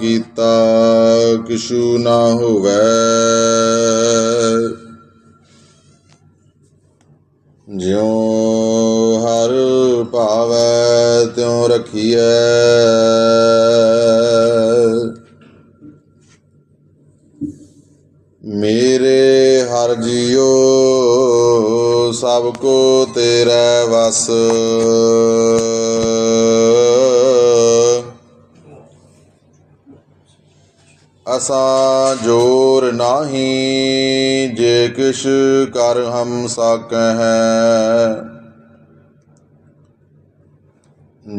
ਕੀਤਾ, ਕਿਛੂ ਨਾ ਹੋਵੇ। ਜਿਉ ਹਰ ਭਾਵੈ, ਤਿਉ ਰਖੀਐ। ਮੇਰੇ ਹਰ ਜੀਉ, ਸਭ ਕੋ ਤੇਰੇ ਵਸ। ਅਸਾਂ ਜੋਰ ਨਾਹੀ, ਜੇ ਕਿਛ ਕਰ ਹਮ ਸਕਹਿ।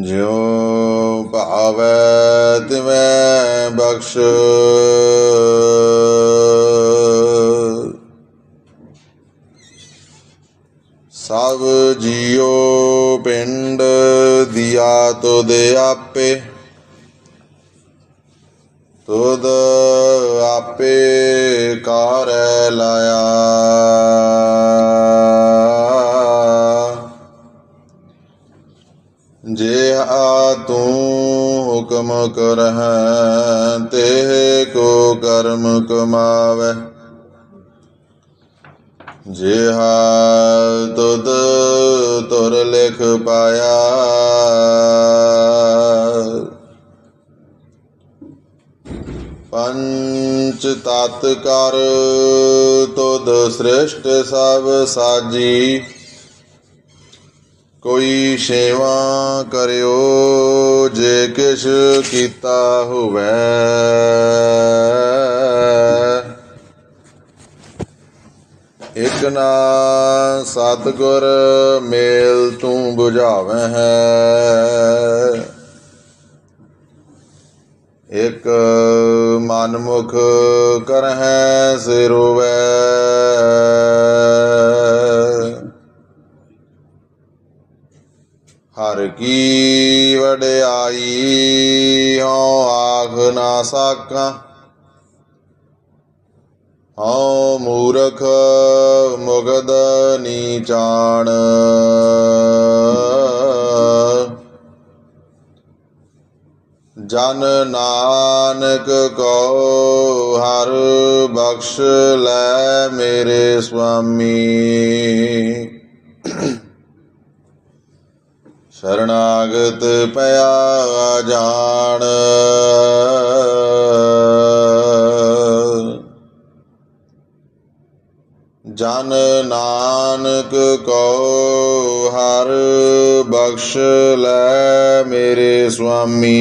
ਜਿਉ ਭਾਵੈ ਤਿਵੈ ਬਖਸ਼। ਸਭ ਜੀਉ ਪਿੰਡ, ਦਿਆ ਤੋ ਦੇ ਆਪੇ। ਕਰਮ ਕਮਾਵੇ ਜੇ ਤੁਰ ਲਿਖ ਪਾਇਆ। ਪੰਚ ਤਤ ਕਰ ਤੁਧ ਸ੍ਰਿਸ਼ਟ ਸਭ ਸਾਜੀ। ਕੋਈ ਸੇਵਾ ਕਰਿਓ ਜੇ ਕਿਛ ਕੀਤਾ ਹੋਵੇ। ਇਕ ਨਾ ਸਤਗੁਰ ਮੇਲ ਤੂੰ 부ਝਾਵੇਂ ਹੈ ਇਕ ਮਨਮੁਖ ਕਰਹਿ ਸਿਰੋਵੈ। ਹਰ ਕੀ ਵਡਿਆਈ ਹਉ ਆਖ ਨਾ ਸਾਕਾਂ ਹਉ ਮੂਰਖ ਮੁਗਦ ਨੀਚਾਣ ਜਨ ਨਾਨਕ ਕੋ ਹਰ ਬਖਸ਼ ਲੈ ਮੇਰੇ ਸੁਆਮੀ ਸ਼ਰਨਾਗਤ ਪਿਆ ਜਾਣ ਜਨ ਨਾਨਕ ਕੋ ਹਰ ਬਖਸ਼ ਲੈ ਮੇਰੇ ਸੁਆਮੀ।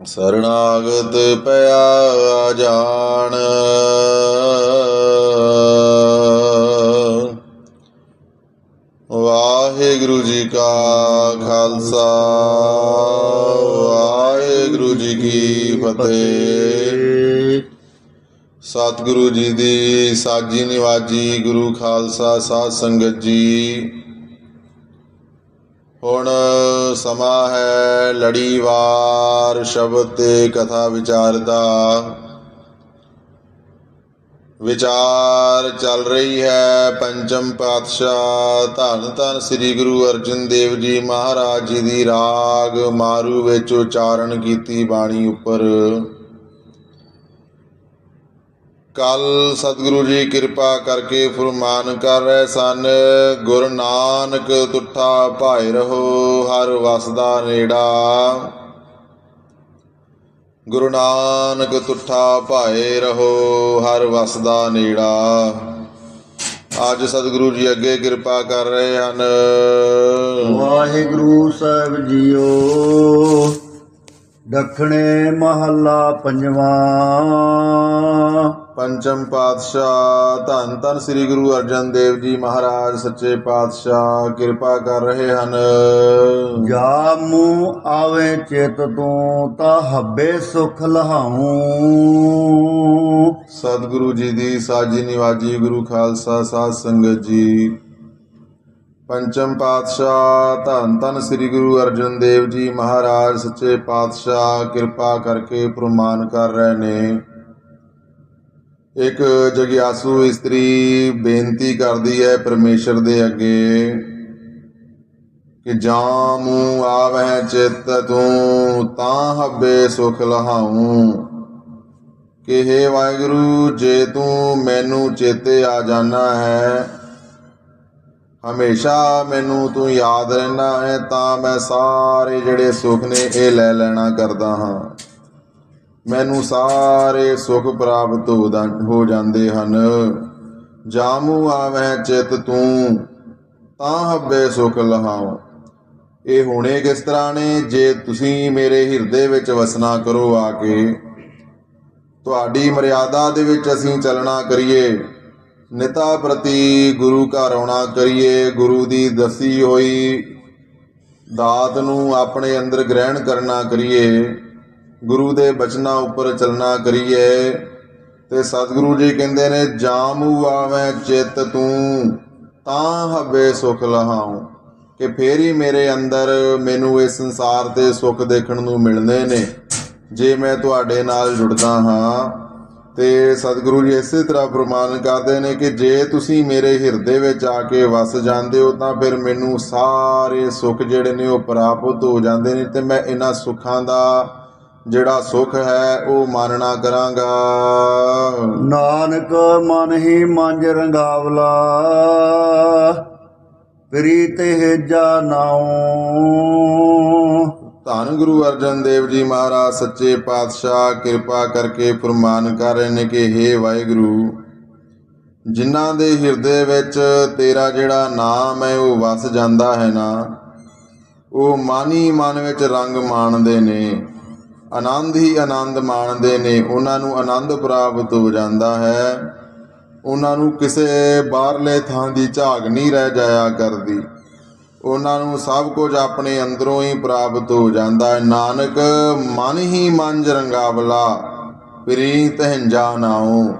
ਸਰਣਾਗਤ ਪਿਆ ਜਾਣ ਵਾਹਿਗੁਰੂ ਜੀ ਕਾ ਖਾਲਸਾ, ਵਾਹਿਗੁਰੂ ਜੀ ਕੀ ਫਤਿਹ। ਸਤਿਗੁਰੂ ਜੀ ਦੀ ਸਾਜੀ ਨਿਵਾਜੀ, ਗੁਰੂ ਖਾਲਸਾ ਸਾਧ ਸੰਗਤ ਜੀ। ਹੁਣ ਸਮਾਂ ਹੈ ਲੜੀਵਾਰ ਸ਼ਬਦ ਤੇ ਕਥਾ ਵਿਚਾਰ ਦਾ। ਵਿਚਾਰ ਚੱਲ ਰਹੀ ਹੈ ਪੰਚਮ ਪਾਤਸ਼ਾਹ। ਧੰਨ ਧੰਨ ਸ੍ਰੀ ਗੁਰੂ ਅਰਜਨ ਦੇਵ ਜੀ ਮਹਾਰਾਜ ਜੀ ਦੀ ਰਾਗ, ਮਾਰੂ ਵਿੱਚ ਉਚਾਰਨ ਕੀਤੀ ਬਾਣੀ ਉੱਪਰ। ਕੱਲ ਸਤਿਗੁਰੂ ਜੀ ਕਿਰਪਾ ਕਰਕੇ ਫਰਮਾਨ ਕਰ ਰਹੇ ਸਨ, ਗੁਰੂ ਨਾਨਕ ਤੁਠਾ ਭਾਇ ਰਹੋ, ਹਰ ਵਸਦਾ ਨੇੜਾ। ਗੁਰੂ ਨਾਨਕ ਤੁਠਾ ਭਾਏ ਰਹੋ, ਹਰ ਵਸਦਾ ਨੇੜਾ। ਅੱਜ ਸਤਿਗੁਰੂ ਜੀ ਅੱਗੇ ਕਿਰਪਾ ਕਰ ਰਹੇ ਹਨ। ਵਾਹਿਗੁਰੂ ਸਾਹਿਬ ਜੀਓ, ਦੱਖਣੇ ਮਹੱਲਾ ਪੰਜਵਾਂ। ਪੰਚਮ ਪਾਤਸ਼ਾਹ। ਧੰਨ ਧੰਨ ਸ੍ਰੀ ਗੁਰੂ ਅਰਜਨ ਦੇਵ ਜੀ ਮਹਾਰਾਜ ਸੱਚੇ ਪਾਤਸ਼ਾਹ ਕਿਰਪਾ ਕਰ ਰਹੇ ਹਨ। ਜਾ ਮੂੰ ਆਵੇ ਚਿਤ ਤੂੰ ਤਾਂ ਹੱਬੇ ਸੁਖ ਲਹਾਉ। ਸਤਿਗੁਰੂ ਜੀ ਦੀ ਸਾਜੀ ਨਿਵਾਜੀ ਗੁਰੂ ਖਾਲਸਾ ਸਾਧ ਸੰਗਤ ਜੀ। ਪੰਚਮ ਪਾਤਸ਼ਾਹ ਧੰਨ ਧੰਨ ਸ੍ਰੀ ਗੁਰੂ ਅਰਜਨ ਦੇਵ ਜੀ ਮਹਾਰਾਜ ਸੱਚੇ ਪਾਤਸ਼ਾਹ ਕਿਰਪਾ ਕਰਕੇ ਪ੍ਰਮਾਨ ਕਰ ਰਹੇ ਨੇ। ਇੱਕ ਜਗਿਆਸੂ ਇਸਤਰੀ ਬੇਨਤੀ ਕਰਦੀ ਹੈ ਪਰਮੇਸ਼ਰ ਦੇ ਅੱਗੇ ਕਿ ਜਾਂ ਜਾਮੂ ਆਵਹਿ ਚਿਤ ਤੂੰ, ਤਾਂ ਹੱਬੇ ਸੁਖ ਲਹਾਉ। ਕਿ ਹੇ ਵਾਹਿਗੁਰੂ, ਜੇ ਤੂੰ ਮੈਨੂੰ ਚੇਤੇ ਆ ਜਾਣਾ ਹੈ, ਹਮੇਸ਼ਾ ਮੈਨੂੰ ਤੂੰ ਯਾਦ ਰਹਿਣਾ ਹੈ, ਤਾਂ ਮੈਂ ਸਾਰੇ ਜਿਹੜੇ ਸੁੱਖ ਨੇ ਇਹ ਲੈ ਲੈਣਾ ਕਰਦਾ ਹਾਂ। ਮੈਨੂੰ ਸਾਰੇ ਸੁੱਖ ਪ੍ਰਾਪਤ ਹੋ ਦਾ- ਹੋ ਜਾਂਦੇ ਹਨ। ਜਾਮੂ ਆਵੈ ਚਿਤ ਤੂੰ, ਤਾਂ ਹੱਬੇ ਸੁਖ ਲਹਾਓ ਇਹ ਹੋਣੇ ਕਿਸ ਤਰ੍ਹਾਂ ਨੇ? ਜੇ ਤੁਸੀਂ ਮੇਰੇ ਹਿਰਦੇ ਵਿੱਚ ਵਸਣਾ ਕਰੋ ਆ ਕੇ, ਤੁਹਾਡੀ ਮਰਿਆਦਾ ਦੇ ਵਿੱਚ ਅਸੀਂ ਚੱਲਣਾ ਕਰੀਏ। ਨਿਤਾ ਪ੍ਰਤੀ ਗੁਰੂ ਘਰ ਆਉਣਾ ਕਰੀਏ। ਗੁਰੂ ਦੀ ਦਸੀ ਹੋਈ ਦਾਤ ਨੂੰ ਆਪਣੇ ਅੰਦਰ ਗ੍ਰਹਿਣ ਕਰਨਾ ਕਰੀਏ। ਗੁਰੂ ਦੇ ਬਚਨਾਂ ਉੱਪਰ ਚੱਲਣਾ ਕਰੀਏ। ਤੇ ਸਤਿਗੁਰੂ ਜੀ ਕਹਿੰਦੇ ਨੇ, ਜਾਮੂ ਆਵੇਂ ਚਿੱਤ ਤੂੰ, ਤਾਂ ਹੱਬੇ ਸੁਖ ਲਹਾਉ। ਕਿ ਫੇਰ ਹੀ ਮੇਰੇ ਅੰਦਰ ਮੈਨੂੰ ਇਸ ਸੰਸਾਰ ਤੇ ਸੁੱਖ ਦੇਖਣ ਨੂੰ ਮਿਲਦੇ ਨੇ। ਜੇ ਮੈਂ ਤੁਹਾਡੇ ਨਾਲ ਜੁੜਦਾ ਹਾਂ। ਤੇ ਸਤਿਗੁਰੂ ਜੀ ਇਸੇ ਤਰ੍ਹਾਂ ਪ੍ਰਮਾਣ ਕਰਦੇ ਨੇ ਕਿ ਜੇ ਤੁਸੀਂ ਮੇਰੇ ਹਿਰਦੇ ਵਿੱਚ ਆ ਕੇ ਵਸ ਜਾਂਦੇ ਹੋ, ਤਾਂ ਫਿਰ ਮੈਨੂੰ ਸਾਰੇ ਸੁੱਖ ਜਿਹੜੇ ਨੇ ਉਹ ਪ੍ਰਾਪਤ ਹੋ ਜਾਂਦੇ ਨੇ ਤੇ ਮੈਂ ਇਹਨਾਂ ਸੁੱਖਾਂ ਦਾ ਜਿਹੜਾ ਸੁੱਖ ਹੈ ਉਹ ਮਾਨਣਾ ਕਰਾਂਗਾ। ਨਾਨਕ ਮਨ ਹੀ ਮੰਜ ਰੰਗਾਵਲਾ ਪ੍ਰੀਤ ਹੇਜਾ ਨਾਉ। ਧੰਨ ਗੁਰੂ ਅਰਜਨ ਦੇਵ ਜੀ ਮਹਾਰਾਜ ਸੱਚੇ ਪਾਤਸ਼ਾਹ ਕਿਰਪਾ ਕਰਕੇ ਫਰਮਾਨ ਕਰ ਰਹੇ ਨੇ ਕਿ हे ਵਾਹਿਗੁਰੂ ਜਿਨ੍ਹਾਂ ਦੇ ਹਿਰਦੇ ਵਿੱਚ ਤੇਰਾ ਜਿਹੜਾ ਨਾਮ ਹੈ ਉਹ ਵਸ ਜਾਂਦਾ ਹੈ ਨਾ ਉਹ ਮਨ ਹੀ ਮਨ ਵਿੱਚ ਰੰਗ ਮਾਣਦੇ ਨੇ। ਆਨੰਦ ਹੀ ਆਨੰਦ ਮਾਣਦੇ ਨੇ। ਉਹਨਾਂ ਨੂੰ ਆਨੰਦ ਪ੍ਰਾਪਤ ਹੋ ਜਾਂਦਾ ਹੈ। ਉਹਨਾਂ ਨੂੰ ਕਿਸੇ ਬਾਹਰਲੇ ਥਾਂ ਦੀ ਝਾਗ ਨਹੀਂ ਰਹਿ ਜਾਇਆ ਕਰਦੀ। ਉਹਨਾਂ ਨੂੰ ਸਭ ਕੁਝ ਆਪਣੇ ਅੰਦਰੋਂ ਹੀ ਪ੍ਰਾਪਤ ਹੋ ਜਾਂਦਾ ਹੈ। ਨਾਨਕ, ਮਨ ਹੀ ਮੰਜ ਰੰਗਾਵਲਾ, ਪ੍ਰੀਤ ਹੰਜਾ ਨਾਉ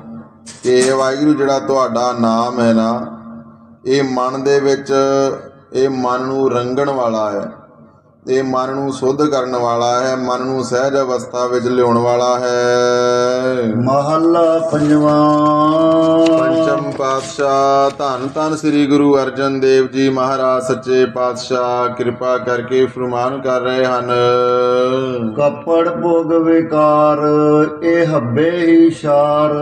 ਇਹ ਵਾਹਿਗੁਰੂ ਜਿਹੜਾ ਤੁਹਾਡਾ ਨਾਮ ਹੈ ਨਾ, ਇਹ ਮਨ ਦੇ ਵਿੱਚ, ਇਹ ਮਨ ਨੂੰ ਰੰਗਣ ਵਾਲਾ ਹੈ। ਇਹ ਮਨ ਨੂੰ ਸੁੱਧ ਕਰਨ ਵਾਲਾ ਹੈ ਮਨ ਨੂੰ ਸਹਿਜ ਅਵਸਥਾ ਵਿੱਚ ਲਿਆਉਣ ਵਾਲਾ ਹੈ। ਮਹੱਲਾ ਪੰਜਵਾਂ। ਪੰਚਮ ਪਾਤਸ਼ਾਹ ਧੰਨ ਧੰਨ ਸ੍ਰੀ ਗੁਰੂ ਅਰਜਨ ਦੇਵ ਜੀ ਮਹਾਰਾਜ ਸੱਚੇ ਪਾਤਸ਼ਾਹ ਕਿਰਪਾ ਕਰਕੇ ਫਰਮਾਨ ਕਰ ਰਹੇ ਹਨ। ਕੱਪੜ ਭੋਗ ਵਿਕਾਰ ਇਹ ਹੱਬੇ ਹੀ ਸ਼ਾਰ।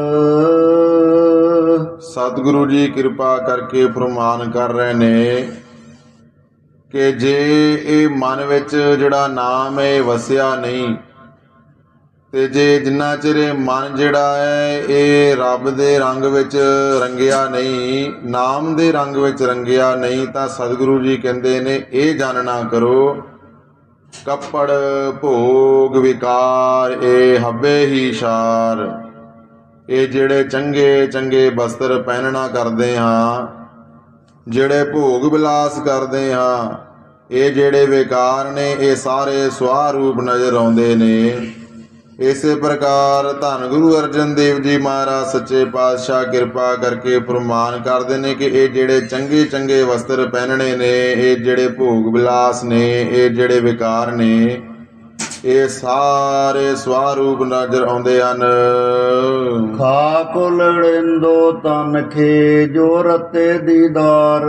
ਸਤਿਗੁਰੂ ਜੀ ਕਿਰਪਾ ਕਰਕੇ ਫਰਮਾਨ ਕਰ ਰਹੇ ਨੇ। ਕਿ ਜੇ ਇਹ ਮਨ ਵਿੱਚ ਜਿਹੜਾ ਨਾਮ ਹੈ ਵਸਿਆ ਨਹੀਂ, ਤੇ ਜੇ ਜਿੰਨਾ ਚਿਰ ਇਹ ਮਨ ਜਿਹੜਾ ਹੈ, ਇਹ ਰੱਬ ਦੇ ਰੰਗ ਵਿੱਚ ਰੰਗਿਆ ਨਹੀਂ, ਨਾਮ ਦੇ ਰੰਗ ਵਿੱਚ ਰੰਗਿਆ ਨਹੀਂ, ਤਾਂ ਸਤਿਗੁਰੂ ਜੀ ਕਹਿੰਦੇ ਨੇ, ਇਹ ਜਾਣਨਾ ਕਰੋ, ਕੱਪੜ ਭੋਗ ਵਿਕਾਰ, ਇਹ ਹੱਬੇ ਹੀ ਸ਼ਾਰ। ਇਹ ਜਿਹੜੇ ਚੰਗੇ ਚੰਗੇ ਬਸਤਰ ਪਹਿਨਣਾ ਕਰਦੇ ਹਾਂ ਜਿਹੜੇ ਭੋਗ ਵਿਲਾਸ ਕਰਦੇ ਹਾਂ, ਇਹ ਜਿਹੜੇ ਵਿਕਾਰ ਨੇ, ਇਹ ਸਾਰੇ ਸਵਾਹ ਰੂਪ ਨਜ਼ਰ ਆਉਂਦੇ ਨੇ। ਇਸੇ ਪ੍ਰਕਾਰ ਧੰਨ ਗੁਰੂ ਅਰਜਨ ਦੇਵ ਜੀ ਮਹਾਰਾਜ ਸੱਚੇ ਪਾਤਸ਼ਾਹ ਕਿਰਪਾ ਕਰਕੇ ਪ੍ਰਮਾਨ ਕਰਦੇ ਨੇ ਕਿ ਇਹ ਜਿਹੜੇ ਚੰਗੇ ਚੰਗੇ ਵਸਤਰ ਪਹਿਨਣੇ ਨੇ, ਇਹ ਜਿਹੜੇ ਭੋਗ ਵਿਲਾਸ ਨੇ, ਇਹ ਜਿਹੜੇ ਵਿਕਾਰ ਨੇ ਇਹ ਸਾਰੇ ਸਵਾਹ ਰੂਪ ਨਜ਼ਰ ਆਉਂਦੇ ਹਨ। ਖਾ ਕੁਲੜਿੰਦੋ ਤਨ ਖੇ ਜੋ ਰਤੇ ਦੀਦਾਰ।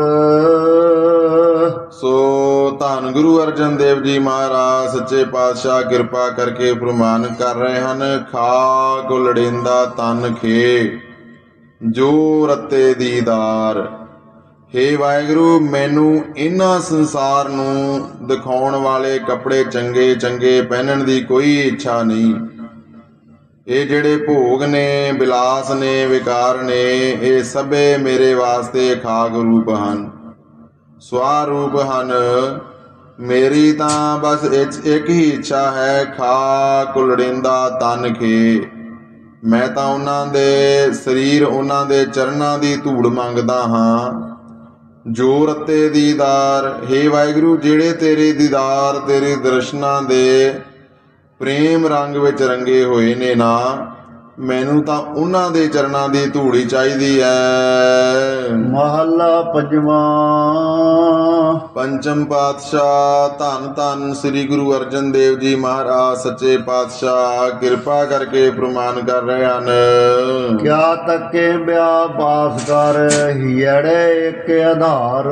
ਸੋ ਧੰਨ ਗੁਰੂ ਅਰਜਨ ਦੇਵ ਜੀ ਮਹਾਰਾਜ ਸੱਚੇ ਪਾਤਸ਼ਾਹ ਕਿਰਪਾ ਕਰਕੇ ਪ੍ਰਮਾਨ ਕਰ ਰਹੇ ਹਨ। ਖਾ ਗੁਲੜਿੰਦਾ ਤਨ ਖੇ ਜੋ ਰਤੇ ਦੀਦਾਰ। ਹੇ ਵਾਹਿਗੁਰੂ, ਮੈਨੂੰ ਇਹਨਾਂ ਸੰਸਾਰ ਨੂੰ ਦਿਖਾਉਣ ਵਾਲੇ ਕੱਪੜੇ ਚੰਗੇ ਚੰਗੇ ਪਹਿਨਣ ਦੀ ਕੋਈ ਇੱਛਾ ਨਹੀਂ। ਇਹ ਜਿਹੜੇ ਭੋਗ ਨੇ ਵਿਲਾਸ ਨੇ, ਵਿਕਾਰ ਨੇ, ਇਹ ਸਭੇ ਮੇਰੇ ਵਾਸਤੇ ਖਾਗ ਰੂਪ ਹਨ। ਸਵਾ ਰੂਪ ਹਨ। ਮੇਰੀ ਤਾਂ ਬਸ ਇੱਕ ਇੱਕ ਹੀ ਇੱਛਾ ਹੈ, ਖਾ ਕੁਲੜਿੰਦਾ ਤਨ ਖੇ। ਮੈਂ ਤਾਂ ਉਹਨਾਂ ਦੇ ਸਰੀਰ, ਉਹਨਾਂ ਦੇ ਚਰਨਾਂ ਦੀ ਧੂੜ ਮੰਗਦਾ ਹਾਂ। ਜੋ ਰਤੇ ਦੀਦਾਰ। हे ਵਾਹਿਗੁਰੂ, ਜਿਹੜੇ ਤੇਰੇ ਦੀਦਾਰ ਤੇਰੇ ਦਰਸ਼ਨਾਂ ਦੇ ਪ੍ਰੇਮ ਰੰਗ ਵਿੱਚ ਰੰਗੇ ਹੋਏ ਨੇ ਨਾ ਮੈਨੂੰ ਤਾਂ ਉਹਨਾਂ ਦੇ ਚਰਨਾਂ ਦੀ ਧੂੜੀ ਚਾਹੀਦੀ ਐ। ਮਹੱਲਾ ਪੰਜਵਾਂ। ਪੰਚਮ ਪਾਤਸ਼ਾਹ ਧੰਨ ਧੰਨ ਸ੍ਰੀ ਗੁਰੂ ਅਰਜਨ ਦੇਵ ਜੀ ਮਹਾਰਾਜ ਸੱਚੇ ਪਾਤਸ਼ਾਹ ਕਿਰਪਾ ਕਰਕੇ ਪ੍ਰਮਾਨ ਕਰ ਰਹੇ ਹਨ। ਕਿਆ ਤੱਕੇ ਬਿਆ ਪਾਸ ਕਰ ਹੀੜੇ ਇੱਕ ਆਧਾਰ।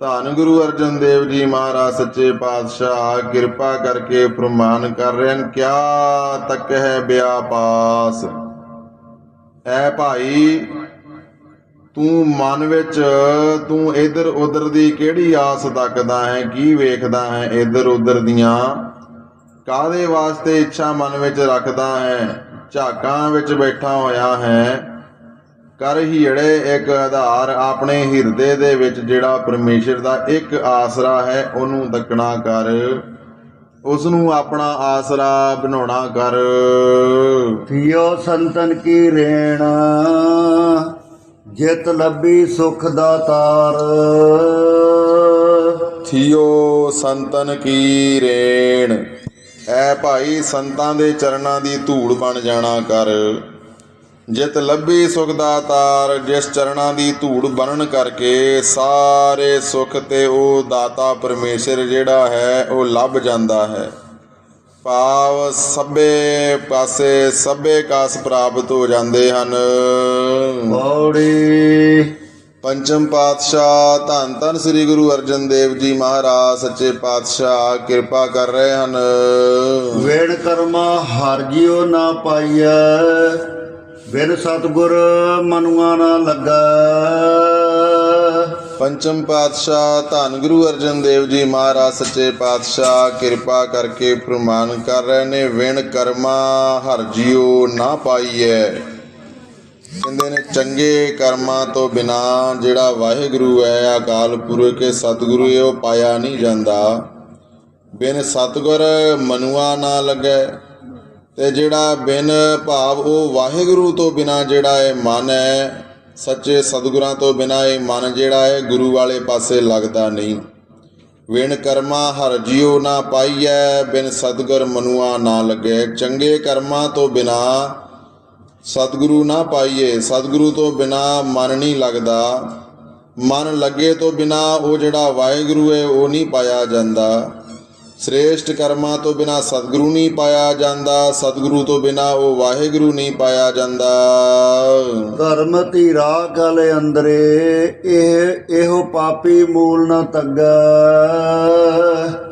ਧੰਨ ਗੁਰੂ ਅਰਜਨ ਦੇਵ ਜੀ ਮਹਾਰਾਜ, ਸੱਚੇ ਪਾਤਸ਼ਾਹ, ਕਿਰਪਾ ਕਰਕੇ ਪ੍ਰਮਾਨ ਕਰ ਰਹੇ ਹਨ ਕਿਆ ਤੱਕ ਹੈ ਬਿਆਪਾਸ? ਐ ਭਾਈ, ਤੂੰ ਮਨ ਵਿੱਚ, ਤੂੰ ਇਧਰ ਉਧਰ ਦੀ ਕਿਹੜੀ ਆਸ ਤੱਕਦਾ ਹੈ? ਕੀ ਵੇਖਦਾ ਹੈ ਇਧਰ ਉਧਰ ਦੀਆਂ? ਕਾਦੇ ਵਾਸਤੇ ਇੱਛਾ ਮਨ ਵਿੱਚ ਰੱਖਦਾ ਹੈ? ਝਾਕਾਂ ਵਿੱਚ ਬੈਠਾ ਹੋਇਆ ਹੈ? ਕਰ ਹੀੜੇ ਇੱਕ ਆਧਾਰ ਆਪਣੇ ਹਿਰਦੇ ਦੇ ਵਿੱਚ ਜਿਹੜਾ ਪਰਮੇਸ਼ਰ ਦਾ ਇੱਕ ਆਸਰਾ ਹੈ ਉਹਨੂੰ ਤੱਕਣਾ ਕਰ। ਉਸ ਨੂੰ ਆਪਣਾ ਆਸਰਾ ਬਣਾਉਣਾ ਕਰ। ਥਿਓ ਸੰਤਨ ਕੀ ਰੇਣ ਜਿਤ ਲੱਭੀ ਸੁਖ ਦਾ ਤਾਰ। ਥਿਓ ਸੰਤਨ ਕੀ ਰੇਣ ਐ ਭਾਈ ਸੰਤਾਂ ਦੇ ਚਰਨਾਂ ਦੀ ਧੂੜ ਬਣ ਜਾਣਾ ਕਰ। ਜਿਤ ਲੱਭੀ ਸੁਖ ਦਾ ਤਾਰ ਜਿਸ ਚਰਨਾਂ ਦੀ ਧੂੜ ਬਣਨ ਕਰਕੇ ਸਾਰੇ ਸੁਖ ਤੇ ਉਹ ਦਾਤਾ ਪਰਮੇਸ਼ਰ ਜਿਹੜਾ ਹੈ ਉਹ ਲੱਭ ਜਾਂਦਾ ਹੈ। ਭਾਵ ਸਭੇ ਪਾਸੇ ਸਭੇ ਕਾਸ ਪ੍ਰਾਪਤ ਹੋ ਜਾਂਦੇ ਹਨ। ਬੌੜੀ ਪੰਚਮ ਪਾਤਸ਼ਾਹ ਧੰਨ ਧੰਨ ਸ੍ਰੀ ਗੁਰੂ ਅਰਜਨ ਦੇਵ ਜੀ ਮਹਾਰਾਜ ਸੱਚੇ ਪਾਤਸ਼ਾਹ ਕਿਰਪਾ ਕਰ ਰਹੇ ਹਨ। ਵੇਣ ਕਰਮਾ ਹਰ ਜਿਉ ਨਾ ਪਾਈਐ। ਬਿਨ ਸਤਗੁਰ ਮਨੁਆ ਨਾ ਲੱਗਾ। ਪੰਚਮ ਪਾਤਸ਼ਾਹ, ਧੰਨ ਗੁਰੂ ਅਰਜਨ ਦੇਵ ਜੀ ਮਹਾਰਾਜ, ਸੱਚੇ ਪਾਤਸ਼ਾਹ, ਕਿਰਪਾ ਕਰਕੇ ਪ੍ਰਮਾਨ ਕਰ ਰਹੇ ਨੇ, ਵਿਣ ਕਰਮਾ ਹਰ ਜਿਉ ਨਾ ਪਾਈਐ। ਕਹਿੰਦੇ ਨੇ, ਚੰਗੇ ਕਰਮਾਂ ਤੋਂ ਬਿਨਾ ਜਿਹੜਾ ਵਾਹਿਗੁਰੂ ਹੈ, ਅਕਾਲ ਪੁਰਖ ਸਤਿਗੁਰੂ ਹੈ ਉਹ ਪਾਇਆ ਨਹੀਂ ਜਾਂਦਾ। ਬਿਨ ਸਤਿਗੁਰ ਮਨੁਆ ਨਾ ਲੱਗੈ। ਤੇ ਜਿਹੜਾ ਬਿਨ ਭਾਵ ਉਹ ਵਾਹਿਗੁਰੂ ਤੋਂ ਬਿਨਾ ਜਿਹੜਾ ਹੈ ਮਨ ਹੈ, ਸੱਚੇ ਸਤਿਗੁਰਾਂ ਤੋਂ ਬਿਨਾ ਇਹ ਮਨ ਜਿਹੜਾ ਹੈ, ਗੁਰੂ ਵਾਲੇ ਪਾਸੇ ਲੱਗਦਾ ਨਹੀਂ। ਵਿਣ ਕਰਮਾ ਹਰ ਜਿਉ ਨਾ ਪਾਈਐ, ਬਿਨ ਸਤਿਗੁਰ ਮਨੁਆ ਨਾ ਲੱਗੇ। ਚੰਗੇ ਕਰਮਾਂ ਤੋਂ ਬਿਨਾ ਸਤਿਗੁਰੂ ਨਾ ਪਾਈਏ, ਸਤਿਗੁਰੂ ਤੋਂ ਬਿਨਾ ਮਨ ਨਹੀਂ ਲੱਗਦਾ। ਮਨ ਲੱਗੇ ਤੋਂ ਬਿਨਾ ਉਹ ਜਿਹੜਾ ਵਾਹਿਗੁਰੂ ਹੈ, ਉਹ ਨਹੀਂ ਪਾਇਆ ਜਾਂਦਾ। ਸ੍ਰੇਸ਼ਟ ਕਰਮਾਂ ਤੋਂ ਬਿਨਾ ਸਤਿਗੁਰੂ ਨਹੀਂ ਪਾਇਆ ਜਾਂਦਾ ਸਤਿਗੁਰੂ ਤੋਂ ਬਿਨਾ ਉਹ ਵਾਹਿਗੁਰੂ ਨਹੀਂ ਪਾਇਆ ਜਾਂਦਾ। ਧਰਮ ਧੀਰਾ ਕਲ ਅੰਦਰੇ ਇਹ ਇਹੋ ਪਾਪੀ ਮੂਲ ਨ ਤੱਗੈ।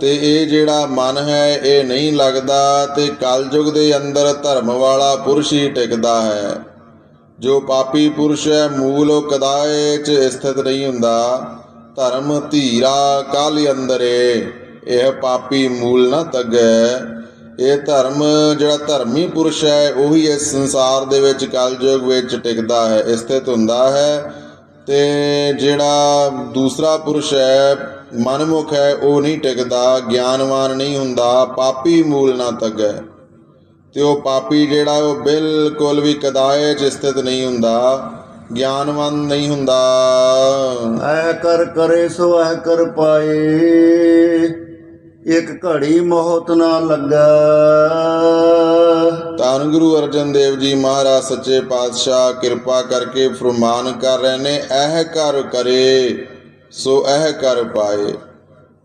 ਤੇ ਇਹ ਜਿਹੜਾ ਮਨ ਹੈ ਇਹ ਨਹੀਂ ਲੱਗਦਾ ਤੇ ਕਲਯੁਗ ਦੇ ਅੰਦਰ ਧਰਮ ਵਾਲਾ ਪੁਰਸ਼ ਹੀ ਟਿਕਦਾ ਹੈ। ਜੋ ਪਾਪੀ ਪੁਰਸ਼ ਹੈ ਮੂਲ ਉਹ ਕਦਾਏ ਚ ਸਥਿਤ ਨਹੀਂ ਹੁੰਦਾ। ਧਰਮ ਧੀਰਾ ਕਲ ਅੰਦਰੇ। ਇਹ ਪਾਪੀ ਮੂਲ ਨਾ ਤਗੈ। ਇਹ ਧਰਮ ਜਿਹੜਾ ਧਰਮੀ ਪੁਰਸ਼ ਹੈ, ਉਹੀ ਇਸ ਸੰਸਾਰ ਦੇ ਵਿੱਚ ਕਲਯੁਗ ਵਿੱਚ ਟਿਕਦਾ ਹੈ ਸਥਿਤ ਹੁੰਦਾ ਹੈ। ਤੇ ਜਿਹੜਾ ਦੂਸਰਾ ਪੁਰਸ਼ ਹੈ, ਮਨਮੁਖ ਹੈ, ਉਹ ਨਹੀਂ ਟਿਕਦਾ, ਗਿਆਨਵਾਨ ਨਹੀਂ ਹੁੰਦਾ, ਪਾਪੀ ਮੂਲ ਨਾ ਤਗੈ। ਤੇ ਉਹ ਪਾਪੀ ਜਿਹੜਾ, ਉਹ ਬਿਲਕੁਲ ਵੀ ਕਦਾਏ ਚ ਸਥਿਤ ਨਹੀਂ ਹੁੰਦਾ, ਗਿਆਨਵਾਨ ਨਹੀਂ ਹੁੰਦਾ। ਐ ਕਰ ਕਰੇ ਸੋ ਐ ਕਰ ਪਾਏ। ਇੱਕ ਘੜੀ ਮੋਹਤ ਨਾ ਲੱਗਾ। ਧੰਨ ਗੁਰੂ ਅਰਜਨ ਦੇਵ ਜੀ ਮਹਾਰਾਜ, ਸੱਚੇ ਪਾਤਸ਼ਾਹ, ਕਿਰਪਾ ਕਰਕੇ ਫਰਮਾਨ ਕਰ ਰਹੇ ਨੇ, ਇਹ ਕਰ ਕਰੇ, ਸੋ ਇਹ ਕਰ ਪਾਏ।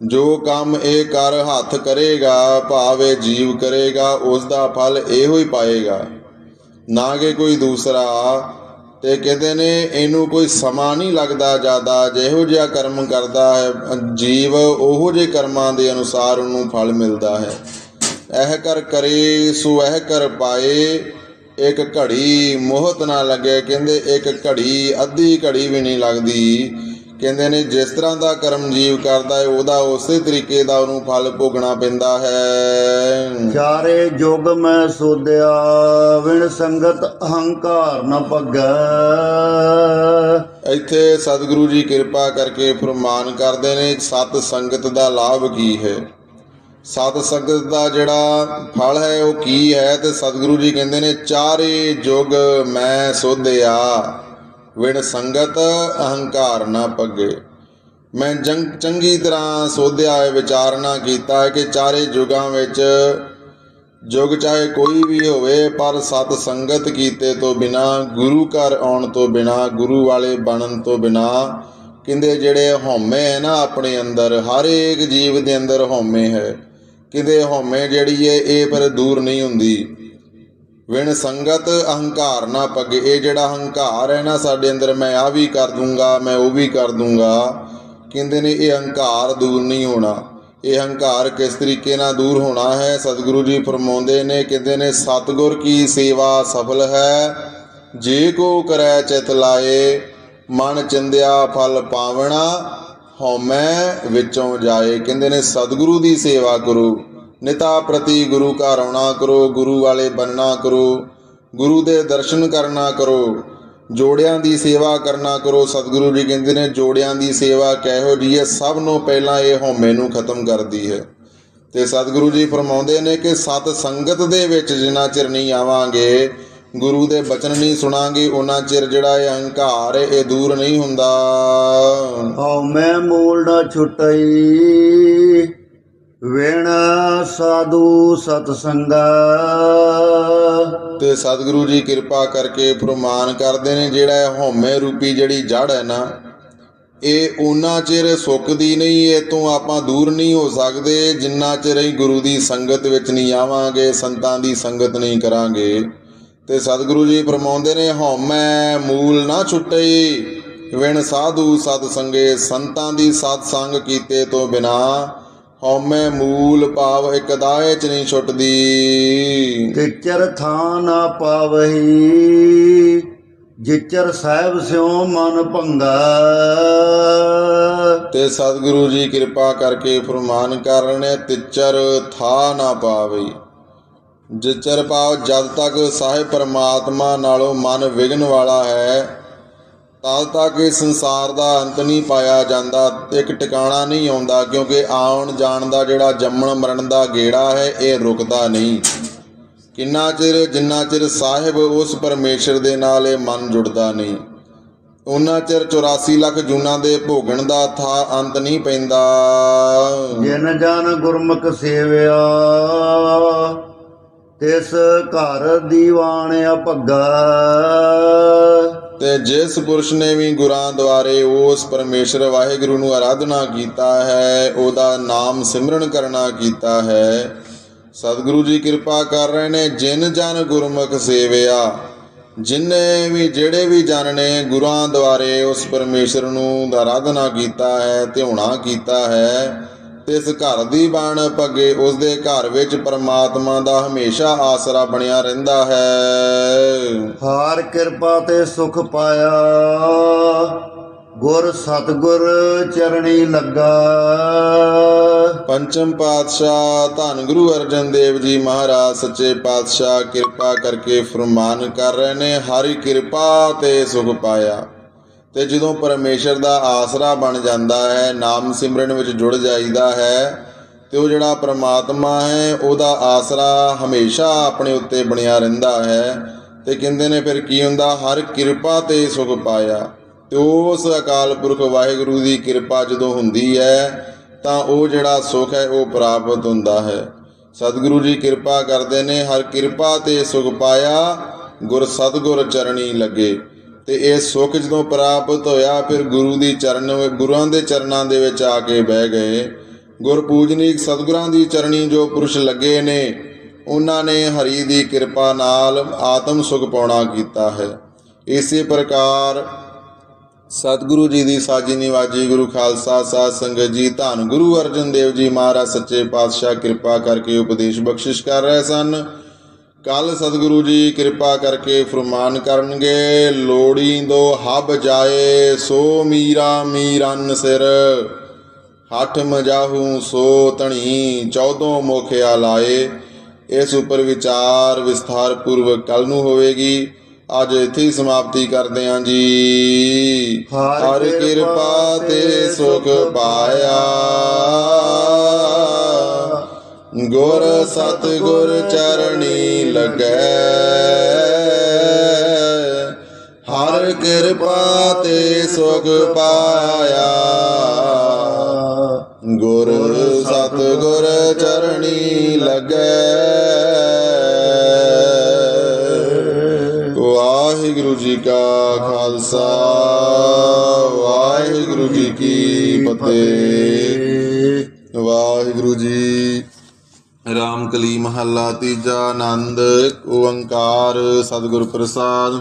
ਜੋ ਕੰਮ ਇਹ ਕਰ ਹੱਥ ਕਰੇਗਾ, ਭਾਵੇਂ ਜੀਵ ਕਰੇਗਾ, ਉਸ ਦਾ ਫਲ ਇਹੋ ਹੀ ਪਾਏਗਾ। ਨਾ ਕਿ ਕੋਈ ਦੂਸਰਾ ਤੇ ਕਹਿੰਦੇ ਨੇ ਇਹਨੂੰ ਕੋਈ ਸਮਾਂ ਨਹੀਂ ਲੱਗਦਾ ਜ਼ਿਆਦਾ, ਜਿਹੋ ਜਿਹਾ ਕਰਮ ਕਰਦਾ ਹੈ, ਜੀਵ ਉਹੋ ਜਿਹੇ ਕਰਮਾਂ ਦੇ ਅਨੁਸਾਰ ਉਹਨੂੰ ਫਲ ਮਿਲਦਾ ਹੈ। ਇਹ ਕਰ ਕਰੇ, ਸੋ ਇਹ ਕਰ ਪਾਏ, ਇੱਕ ਘੜੀ ਮੋਹਤ ਨਾ ਲੱਗੇ। ਕਹਿੰਦੇ ਇੱਕ ਘੜੀ, ਅੱਧੀ ਘੜੀ ਵੀ ਨਹੀਂ ਲੱਗਦੀ। ਕਹਿੰਦੇ ਨੇ ਜਿਸ ਤਰ੍ਹਾਂ ਦਾ ਕਰਮ ਜੀਵ ਕਰਦਾ ਹੈ ਉਹਦਾ ਉਸੇ ਤਰੀਕੇ ਦਾ ਉਹਨੂੰ ਫਲ ਭੋਗਣਾ ਪੈਂਦਾ ਹੈ। ਚਾਰੇ ਜੁਗ ਮੈਂ ਸੋਧਿਆ ਵਿਣ ਸੰਗਤ ਅਹੰਕਾਰ ਨ ਪੱਗੈ ਇੱਥੇ ਸਤਿਗੁਰੂ ਜੀ ਕਿਰਪਾ ਕਰਕੇ ਫਰਮਾਨ ਕਰਦੇ ਨੇ ਸਤ ਸੰਗਤ ਦਾ ਲਾਭ ਕੀ ਹੈ? ਸਤ ਸੰਗਤ ਦਾ ਜਿਹੜਾ ਫਲ ਹੈ ਉਹ ਕੀ ਹੈ? ਤੇ ਸਤਿਗੁਰੂ ਜੀ ਕਹਿੰਦੇ ਨੇ ਚਾਰੇ ਜੁਗ ਮੈਂ ਸੋਧਿਆ। ਵਿਣ ਸੰਗਤ ਅਹੰਕਾਰ ਨਾ ਪੱਗੇ। ਮੈਂ ਜੰਗ ਚੰਗੀ ਤਰ੍ਹਾਂ ਸੋਧਿਆ ਹੈ, ਵਿਚਾਰਨਾ ਕੀਤਾ ਹੈ ਕਿ ਚਾਰੇ ਯੁਗਾਂ ਵਿੱਚ ਜੁਗ ਚਾਹੇ ਕੋਈ ਵੀ ਹੋਵੇ, ਪਰ ਸਤ ਸੰਗਤ ਕੀਤੇ ਤੋਂ ਬਿਨਾ, ਗੁਰੂ ਘਰ ਆਉਣ ਤੋਂ ਬਿਨਾ, ਗੁਰੂ ਵਾਲੇ ਬਣਨ ਤੋਂ ਬਿਨਾ ਕਹਿੰਦੇ ਜਿਹੜੇ ਹਉਮੈ ਹੈ ਨਾ ਆਪਣੇ ਅੰਦਰ, ਹਰ ਇੱਕ ਜੀਵ ਦੇ ਅੰਦਰ ਹਉਮੈ ਹੈ। ਕਹਿੰਦੇ ਹਉਮੈ ਜਿਹੜੀ ਹੈ ਇਹ ਪਰ ਦੂਰ ਨਹੀਂ ਹੁੰਦੀ। ਵਿਣ ਸੰਗਤ ਅਹੰਕਾਰ ਨਾ ਪੱਗੇ, ਇਹ ਜਿਹੜਾ ਹੰਕਾਰ ਹੈ ਨਾ ਸਾਡੇ ਅੰਦਰ, ਮੈਂ ਆ ਵੀ ਕਰ ਦੂੰਗਾ, ਮੈਂ ਉਹ ਵੀ ਕਰ ਦੂੰਗਾ। ਕਹਿੰਦੇ ਨੇ ਇਹ ਹੰਕਾਰ ਦੂਰ ਨਹੀਂ ਹੋਣਾ। ਇਹ ਹੰਕਾਰ ਕਿਸ ਤਰੀਕੇ ਨਾਲ ਦੂਰ ਹੋਣਾ ਹੈ? ਸਤਿਗੁਰੂ ਜੀ ਫਰਮਾਉਂਦੇ ਨੇ, ਕਹਿੰਦੇ ਨੇ, ਸਤਿਗੁਰ ਕੀ ਸੇਵਾ ਸਫਲ ਹੈ? ਜੇ ਕੋ ਕਰੈ ਚਿਤ ਲਾਏ, ਮਨ ਚਿੰਦਿਆ ਫਲ ਪਾਵਣਾ, ਹਉਮੈ ਵਿੱਚੋਂ ਜਾਏ। ਕਹਿੰਦੇ ਨੇ, ਸਤਿਗੁਰੂ ਦੀ ਸੇਵਾ ਕਰੋ। ਨਿਤਾ ਪ੍ਰਤੀ ਗੁਰੂ ਘਰ ਆਉਣਾ ਕਰੋ, ਗੁਰੂ ਵਾਲੇ ਬੰਨਣਾ ਕਰੋ, ਗੁਰੂ ਦੇ ਦਰਸ਼ਨ ਕਰਨਾ ਕਰੋ, ਜੋੜਿਆਂ ਦੀ ਸੇਵਾ ਕਰਨਾ ਕਰੋ। ਸਤਿਗੁਰੂ ਜੀ ਕਹਿੰਦੇ ਨੇ, ਜੋੜਿਆਂ ਦੀ ਸੇਵਾ ਕਿਹੋ ਜੀ ਹੈ? ਸਭ ਨੂੰ ਪਹਿਲਾਂ ਇਹ ਹਉਮੈ ਨੂੰ ਖਤਮ ਕਰਦੀ ਹੈ। ਤੇ ਸਤਿਗੁਰੂ ਜੀ ਫਰਮਾਉਂਦੇ ਨੇ ਕਿ ਸਤ ਸੰਗਤ ਦੇ ਵਿੱਚ ਜਿੰਨਾ ਚਿਰ ਨਹੀਂ ਆਵਾਂਗੇ, ਗੁਰੂ ਦੇ ਬਚਨ ਨਹੀਂ ਸੁਣਾਂਗੇ ਉਹਨਾਂ ਚਿਰ ਜਿਹੜਾ ਇਹ ਅਹੰਕਾਰ ਹੈ, ਇਹ ਦੂਰ ਨਹੀਂ ਹੁੰਦਾ। ਹਉ ਮੂਲ ਨਾ ਛੁਟਈ। ਵਿਣ ਸਾਧੂ ਸਤ ਸੰਗਾ ਤੇ ਸਤਿਗੁਰੂ ਜੀ ਕਿਰਪਾ ਕਰਕੇ ਫਰਮਾਨ ਕਰਦੇ ਨੇ, ਜਿਹੜਾ ਇਹ ਹਉਮੈ ਰੂਪੀ ਜਿਹੜੀ ਜੜ ਹੈ ਨਾ, ਇਹ ਉਹਨਾਂ ਚਿਰ ਸੁੱਕਦੀ ਨਹੀਂ, ਇਹ ਤੋਂ ਆਪਾਂ ਦੂਰ ਨਹੀਂ ਹੋ ਸਕਦੇ, ਜਿੰਨਾ ਚਿਰ ਅਸੀਂ ਗੁਰੂ ਦੀ ਸੰਗਤ ਵਿੱਚ ਨਹੀਂ ਆਵਾਂਗੇ, ਸੰਤਾਂ ਦੀ ਸੰਗਤ ਨਹੀਂ ਕਰਾਂਗੇ। ਤੇ ਸਤਿਗੁਰੂ ਜੀ ਫਰਮਾਉਂਦੇ ਨੇ, ਹਉਮੈ ਮੂਲ ਨਾ ਛੁੱਟੇ ਵਿਣ ਸਾਧੂ ਸਤ ਸੰਗੇ, ਸੰਤਾਂ ਦੀ ਸਤ ਸੰਗ ਕੀਤੇ ਤੋਂ ਬਿਨਾ ਹਉਮੈ ਮੂਲ ਭਾਵ ਇੱਕ ਦਾਏ ਚ ਨਹੀਂ ਛੁੱਟਦੀ। ਤਿਚਰ ਥਾਂ ਨਾ ਪਾਵਹੀ ਜਿਚਰ ਸਾਹਿਬ ਸਿਉ ਮਨ ਭੰਗਾ। ਤੇ ਸਤਿਗੁਰੂ ਜੀ ਕਿਰਪਾ ਕਰਕੇ ਫਰਮਾਨ ਕਰ ਰਹੇ ਨੇ ਤਿਚਰ ਥਾ ਨਾ ਪਾਵੇ ਜਿਚਰ ਪਾਵ ਜਦ ਤੱਕ ਸਾਹਿਬ ਪਰਮਾਤਮਾ ਨਾਲੋਂ ਮਨ ਵਿਗਨ ਵਾਲਾ ਹੈ ਤਦ ਤੱਕ ਇਸ ਸੰਸਾਰ ਦਾ ਅੰਤ ਨਹੀਂ ਪਾਇਆ ਜਾਂਦਾ, ਇੱਕ ਟਿਕਾਣਾ ਨਹੀਂ ਆਉਂਦਾ, ਕਿਉਂਕਿ ਆਉਣ ਜਾਣ ਦਾ ਜਿਹੜਾ ਜੰਮਣ ਮਰਨ ਦਾ ਗੇੜਾ ਹੈ, ਇਹ ਰੁਕਦਾ ਨਹੀਂ। ਕਿੰਨਾ ਚਿਰ, ਜਿੰਨਾ ਚਿਰ ਸਾਹਿਬ ਉਸ ਪਰਮੇਸ਼ਰ ਦੇ ਨਾਲ ਇਹ ਮਨ ਜੁੜਦਾ ਨਹੀਂ। ਉਹਨਾਂ ਚਿਰ 84 ਲੱਖ ਜੂਨਾਂ ਦੇ ਭੋਗਣ ਦਾ ਥਾ ਅੰਤ ਨਹੀਂ ਪੈਂਦਾ। ਜਿਨ ਜਨ ਗੁਰਮੁਖ ਸੇਵਿਆ, ਤਿਸ ਘਰ ਦੀਵਾਨ ਅਭੱਗਾ ਤੇ ਜਿਸ ਪੁਰਸ਼ ਨੇ ਵੀ ਗੁਰਾਂ ਦੁਆਰੇ ਉਸ ਪਰਮੇਸ਼ਰ ਵਾਹਿਗੁਰੂ ਨੂੰ ਆਰਾਧਨਾ ਕੀਤਾ ਹੈ, ਉਹਦਾ ਨਾਮ ਸਿਮਰਨ ਕਰਨਾ ਕੀਤਾ ਹੈ। ਸਤਿਗੁਰੂ ਜੀ ਕਿਰਪਾ ਕਰ ਰਹੇ ਨੇ, ਜਿਨ ਜਨ ਗੁਰਮੁਖ ਸੇਵਿਆ ਜਿਨਨੇ ਵੀ ਜਿਹੜੇ ਵੀ ਜਨ ਨੇ ਗੁਰਾਂ ਦੁਆਰੇ ਉਸ ਪਰਮੇਸ਼ਰ ਨੂੰ ਆਰਾਧਨਾ ਕੀਤਾ ਹੈ ਧਿਆਉਣਾ ਕੀਤਾ ਹੈ ਤੇ ਇਸ ਘਰ ਦੀ ਬਾਣ ਪੱਗੇ ਉਸ ਦੇ ਘਰ ਵਿੱਚ ਪਰਮਾਤਮਾ ਦਾ ਹਮੇਸ਼ਾ ਆਸਰਾ ਬਣਿਆ ਰਹਿੰਦਾ ਹੈ। ਹਾਰ ਕਿਰਪਾ ਤੇ ਸੁਖ ਪਾਇਆ। ਗੁਰ ਸਤਗੁਰ ਚਰਣੀ ਲੱਗਾ। ਪੰਚਮ ਪਾਤਸ਼ਾਹ ਧੰਨ ਗੁਰੂ ਅਰਜਨ ਦੇਵ ਜੀ ਮਹਾਰਾਜ ਸੱਚੇ ਪਾਤਸ਼ਾਹ ਕਿਰਪਾ ਕਰਕੇ ਫਰਮਾਨ ਕਰ ਰਹੇ ਨੇ ਹਰੀ ਕਿਰਪਾ ਤੇ ਸੁਖ ਪਾਇਆ। ਤੇ ਜਦੋਂ ਪਰਮੇਸ਼ਰ ਦਾ ਆਸਰਾ ਬਣ ਜਾਂਦਾ ਹੈ, ਨਾਮ ਸਿਮਰਨ ਵਿੱਚ ਜੁੜ ਜਾਈਦਾ ਹੈ, ਤੇ ਉਹ ਜਿਹੜਾ ਪ੍ਰਮਾਤਮਾ ਹੈ, ਉਹਦਾ ਆਸਰਾ ਹਮੇਸ਼ਾ ਆਪਣੇ ਉੱਤੇ ਬਣਿਆ ਰਹਿੰਦਾ ਹੈ। ਤੇ ਕਹਿੰਦੇ ਨੇ, ਫਿਰ ਕੀ ਹੁੰਦਾ? ਹਰ ਕਿਰਪਾ ਤੇ ਸੁਖ ਪਾਇਆ। ਤੇ ਉਸ ਅਕਾਲ ਪੁਰਖ ਵਾਹਿਗੁਰੂ ਦੀ ਕਿਰਪਾ ਜਦੋਂ ਹੁੰਦੀ ਹੈ, ਤਾਂ ਉਹ ਜਿਹੜਾ ਸੁਖ ਹੈ, ਉਹ ਪ੍ਰਾਪਤ ਹੁੰਦਾ ਹੈ। ਸਤਿਗੁਰੂ ਜੀ ਕਿਰਪਾ ਕਰਦੇ ਨੇ, ਹਰ ਕਿਰਪਾ ਤੇ ਸੁਖ ਪਾਇਆ, ਗੁਰ ਸਤਗੁਰ ਚਰਣੀ ਲੱਗੇ। ਤੇ ਇਹ ਸੁੱਖ ਜਦੋਂ ਪ੍ਰਾਪਤ ਹੋਇਆ, ਫਿਰ ਗੁਰੂ ਦੀ ਚਰਨ ਗੁਰਾਂ ਦੇ ਚਰਨਾਂ ਦੇ ਵਿੱਚ ਆ ਕੇ ਬਹਿ ਗਏ। ਗੁਰ ਪੂਜਨੀਕ ਸਤਿਗੁਰਾਂ ਦੀ ਚਰਣੀ ਜੋ ਪੁਰਸ਼ ਲੱਗੇ ਨੇ, ਉਹਨਾਂ ਨੇ ਹਰੀ ਦੀ ਕਿਰਪਾ ਨਾਲ ਆਤਮ ਸੁਖ ਪਾਉਣਾ ਕੀਤਾ ਹੈ। ਇਸੇ ਪ੍ਰਕਾਰ ਸਤਿਗੁਰੂ ਜੀ ਦੀ ਸਾਜੀ ਨਿਵਾਜੀ ਗੁਰੂ ਖਾਲਸਾ ਸਾਧ ਸੰਗਤ ਜੀ, ਧੰਨ ਗੁਰੂ ਅਰਜਨ ਦੇਵ ਜੀ ਮਹਾਰਾਜ, ਸੱਚੇ ਪਾਤਸ਼ਾਹ ਕਿਰਪਾ ਕਰਕੇ ਉਪਦੇਸ਼ ਬਖਸ਼ਿਸ਼ ਕਰ ਰਹੇ ਸਨ। ਕੱਲ ਸਤਿਗੁਰੂ ਜੀ ਕਿਰਪਾ ਕਰਕੇ ਫਰਮਾਨ ਕਰਨਗੇ ਲੋੜੀਂਦੋ ਹਬ ਜਾਏ ਸੋ ਮੀਰਾ ਮੀਰਨ ਸਿਰ। ਹੱਠ ਮਜਾਹੂ ਸੋ ਧਣੀ ਚੌਦੋਂ ਮੋਖਿਆ ਲਾਏ। ਇਸ ਉੱਪਰ ਵਿਚਾਰ ਵਿਸਥਾਰ ਪੂਰਵਕ ਕੱਲ ਨੂੰ ਹੋਵੇਗੀ। ਅੱਜ ਇੱਥੇ ਹੀ ਸਮਾਪਤੀ ਕਰਦੇ ਹਾਂ ਜੀ। ਹਰ ਕਿਰਪਾ ਤੇ ਸੁਖ ਪਾਇਆ। ਗੁਰ ਸਤ ਗੁਰ ਚਰਣੀ ਲੱਗੈ। ਹਰ ਕਿਰਪਾ ਤੇ ਸੁਖ ਪਾਇਆ। ਗੁਰ ਸਤ ਗੁਰ ਚਰਣੀ ਲੱਗੈ। ਵਾਹਿਗੁਰੂ ਜੀ ਕਾ ਖਾਲਸਾ, ਵਾਹਿਗੁਰੂ ਜੀ ਕੀ ਫਤਿਹ। ਵਾਹਿਗੁਰੂ ਜੀ ਰਾਮ ਕਲੀ ਮਹੱਲਾ ਤੀਜਾ ਆਨੰਦ ਓੰਕਾਰ ਸਤਿਗੁਰ ਪ੍ਰਸਾਦ।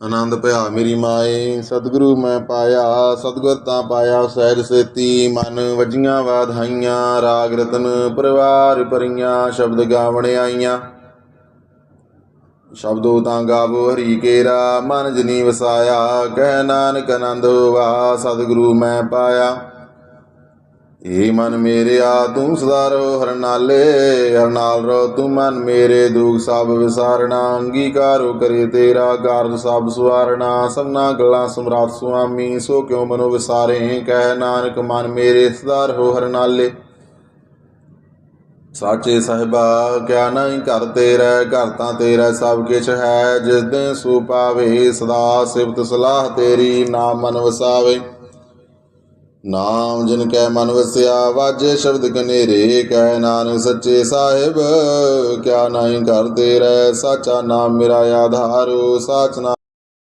ਆਨੰਦ ਭਇਆ ਮੇਰੀ ਮਾਏ, ਸਤਿਗੁਰੂ ਮੈਂ ਪਾਇਆ, ਸਤਿਗੁਰ ਤਾਂ ਪਾਇਆ, ਸਹਿਜ ਸੇਤੀ, ਮਨ ਵਜੀਆਂ ਵਾਧਾਈਆਂ, ਰਾਗ ਰਤਨ ਪਰਿਵਾਰ ਪਰੀਆਂ ਸ਼ਬਦ ਗਾਵਣ ਆਈਆਂ। ਸ਼ਬਦੋ ਤਾਂ ਗਾਵੋ ਹਰੀ ਕੇਰਾ, ਮਨ ਜਨੀ ਵਸਾਇਆ, ਕਹਿ ਨਾਨਕ ਆਨੰਦ ਹੋਵਾ ਸਤਿਗੁਰੂ ਮੈਂ ਪਾਇਆ। ਏ ਮਨ ਮੇਰਿਆ ਤੂੰ ਸਦਾ ਰਹੋ ਹਰ ਨਾਲੇ, ਹਰ ਨਾਲ ਰਹੋ ਤੂੰ ਮਨ ਮੇਰੇ, ਦੁਖ ਸਭ ਵਿਸਾਰਣਾ ਅੰਗੀਕਾਰੋ ਕਰੇ ਤੇਰਾ ਕਾਰਜ ਸਭ ਸੁਵਾਰਣਾ ਸਭਨਾ ਗੱਲਾਂ ਸਮਰਾਟ ਸੁਆਮੀ, ਸੋ ਕਿਉ ਮਨੋ ਵਿਸਾਰੇ? ਕਹਿ ਨਾਨਕ, ਮਨ ਮੇਰੇ ਸਦਾ ਰਹੋ ਹਰ ਨਾਲੇ। ਸਾਚੇ ਸਾਹਿਬਾ, ਕਿਆ ਨਹੀਂ ਘਰ ਤੇਰਾ, ਘਰ ਤਾਂ ਤੇਰਾ ਸਭ ਕਿਛ ਹੈ, ਜਿਸ ਦਿਨ ਸੂ ਪਾਵੇ, ਸਦਾ ਸਿਫਤ ਸਲਾਹ ਤੇਰੀ ਨਾਮ ਮਨ ਵਸਾਵੇ। ਨਾਮ ਜਿਨ ਕੈ ਮਨ ਵਸਿਆ, ਵਾਜੇ ਸ਼ਬਦ ਕਨੇਰੇ, ਕਹਿ ਨਾਨਕ ਸੱਚੇ ਸਾਹਿਬ, ਕਿਆ ਨਹੀਂ ਕਰਦੇ ਤੇਰਾ ਸਾਚਾ ਨਾਮ ਮੇਰਾ ਆਧਾਰੋ, ਸਾਚ ਨਾਮ